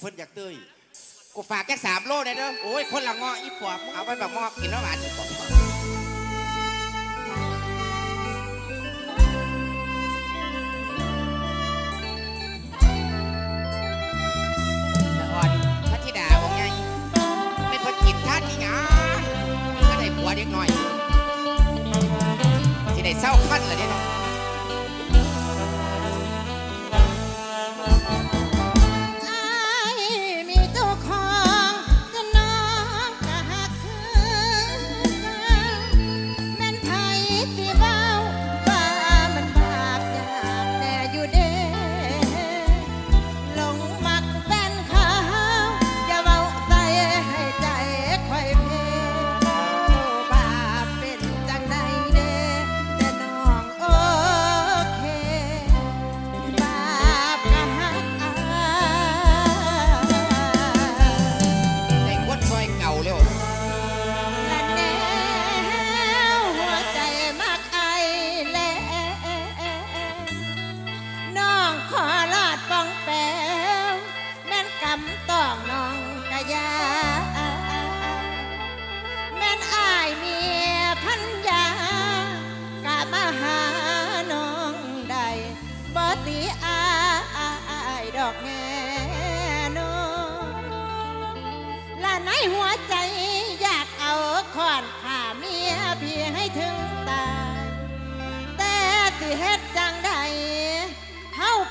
เพิ่นอยากเตยกูฝากแค่สามโลได้เด้อโอ้ย คนละงออีปอบมึเอาไปแบบงอกินแล้วหวาอีปอบสะออนพระธิดาองค์ใหญ่ไม่คนกินท่านนี่หยัก็ได้ผัวเด็กน้อยที่ได้เศร้าขั้นเลยเนี่ย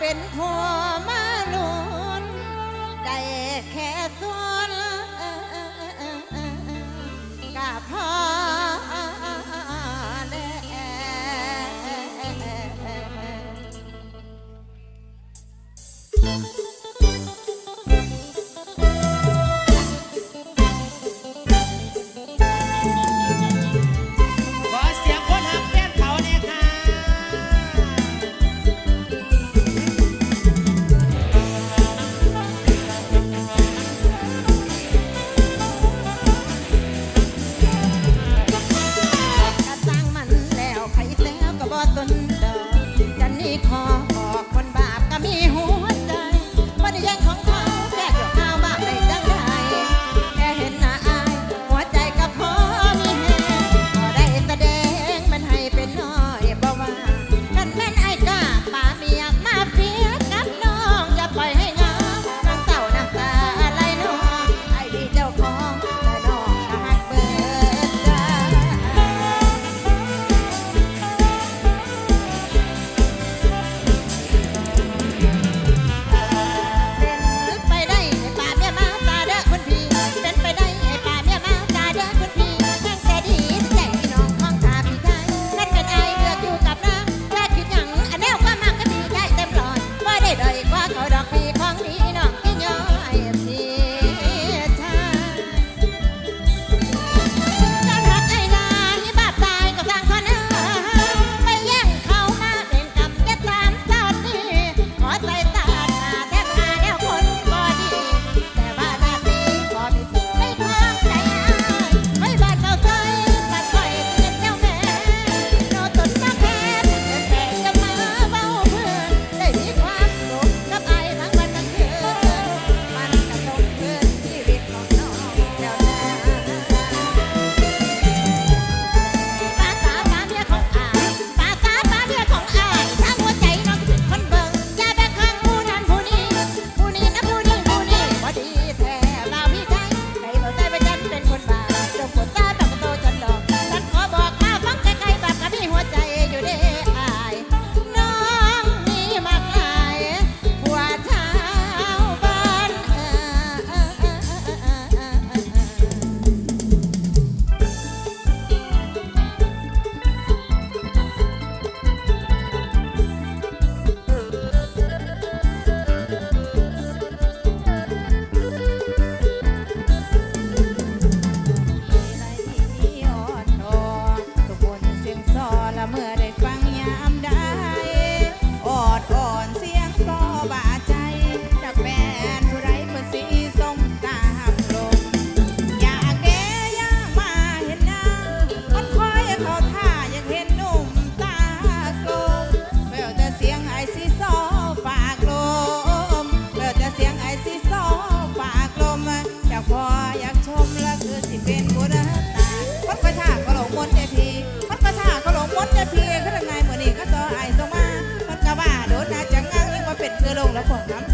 เป็นพ่อ แล้วบอกน้ำ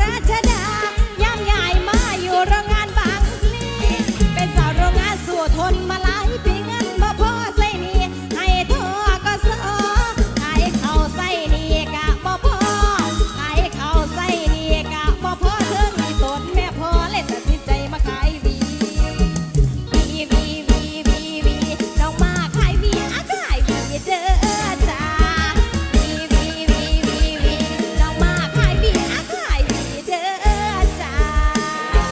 ราชด